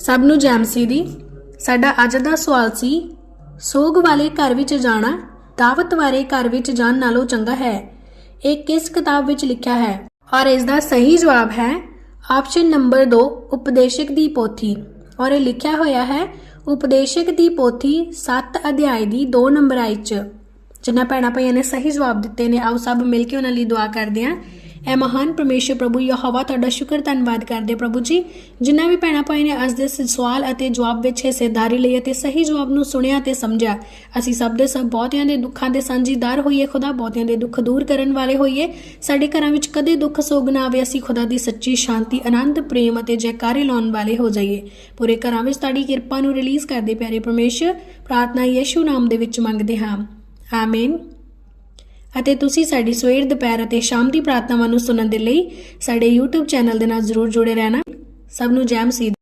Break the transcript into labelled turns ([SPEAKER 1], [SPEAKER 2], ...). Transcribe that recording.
[SPEAKER 1] ਸਭ ਨੂੰ ਜੈਮ ਸੀ ਦੀ ਸਾਡਾ ਅੱਜ ਦਾ ਸਵਾਲ ਸੀ ਸੋਗ ਵਾਲੇ ਘਰ ਵਿੱਚ ਜਾਣਾ ਦਾਵਤ ਵਾਲੇ ਘਰ ਵਿੱਚ ਜਾਣ ਨਾਲੋਂ ਚੰਗਾ ਹੈ ਇਹ ਕਿਸ ਕਿਤਾਬ ਵਿੱਚ ਲਿਖਿਆ ਹੈ ਔਰ ਇਸ ਦਾ ਸਹੀ ਜਵਾਬ ਹੈ ਆਪਸ਼ਨ ਨੰਬਰ 2 ਉਪਦੇਸ਼ਕ ਦੀ ਪੋਥੀ ਔਰ ਇਹ ਲਿਖਿਆ ਹੋਇਆ ਹੈ ਉਪਦੇਸ਼ਕ ਦੀ ਪੋਥੀ 7 ਅਧਿਆਇ ਦੀ 2 ਨੰਬਰ ਆਇਚ ਜਿਨ੍ਹਾਂ ਭੈਣਾਂ ਭਾਈਆਂ ਨੇ ਸਹੀ ਜਵਾਬ ਦਿੱਤੇ ਨੇ ਆਓ ਸਭ ਮਿਲ ਕੇ ਉਹਨਾਂ ਲਈ ਦੁਆ ਕਰਦੇ ਹਾਂ ਐ ਮਹਾਨ ਪਰਮੇਸ਼ਰ ਪ੍ਰਭੂ ਯਹਵਾ ਤੁਹਾਡਾ ਸ਼ੁਕਰ ਧੰਨਵਾਦ ਕਰਦੇ ਪ੍ਰਭੂ ਜੀ ਜਿਨ੍ਹਾਂ ਵੀ ਪੈਣਾ ਭਾਈ ਨੇ ਅੱਜ ਦੇ ਸਵਾਲ ਅਤੇ ਜਵਾਬ ਵਿੱਚ ਹਿੱਸੇਦਾਰੀ ਲਈ ਅਤੇ ਸਹੀ ਜਵਾਬ ਨੂੰ ਸੁਣਿਆ ਤੇ ਸਮਝਿਆ ਅਸੀਂ ਸਭ ਦੇ ਸਭ ਬਹੁਤਿਆਂ ਦੇ ਦੁੱਖਾਂ ਦੇ ਸਾਂਝੀਦਾਰ ਹੋਈਏ ਖੁਦਾ ਬਹੁਤਿਆਂ ਦੇ ਦੁੱਖ ਦੂਰ ਕਰਨ ਵਾਲੇ ਹੋਈਏ ਸਾਡੇ ਘਰਾਂ ਵਿੱਚ ਕਦੇ ਦੁੱਖ ਸੋਗ ਨਾ ਆਵੇ ਅਸੀਂ ਖੁਦਾ ਦੀ ਸੱਚੀ ਸ਼ਾਂਤੀ ਆਨੰਦ ਪ੍ਰੇਮ ਅਤੇ ਜੈਕਾਰੇ ਲਾਉਣ ਵਾਲੇ ਹੋ ਜਾਈਏ ਪੂਰੇ ਘਰਾਂ ਵਿੱਚ ਤੁਹਾਡੀ ਕਿਰਪਾ ਨੂੰ ਰਿਲੀਜ਼ ਕਰਦੇ ਪਿਆਰੇ ਪਰਮੇਸ਼ਰ ਪ੍ਰਾਰਥਨਾ ਯੇਸ਼ੂ ਨਾਮ ਦੇ ਵਿੱਚ ਮੰਗਦੇ ਹਾਂ ਆਮੀਨ ਅਤੇ ਤੁਸੀਂ ਸਾਡੀ ਸਵੇਰ ਦੁਪਹਿਰ ਅਤੇ ਸ਼ਾਮ ਦੀ ਪ੍ਰਾਰਥਨਾਵਾਂ ਨੂੰ ਸੁਣਨ ਦੇ ਲਈ ਸਾਡੇ YouTube ਚੈਨਲ ਦੇ ਨਾਲ ਜ਼ਰੂਰ ਜੁੜੇ ਰਹਿਣਾ ਸਭ ਨੂੰ ਜੈ ਮਸੀਹ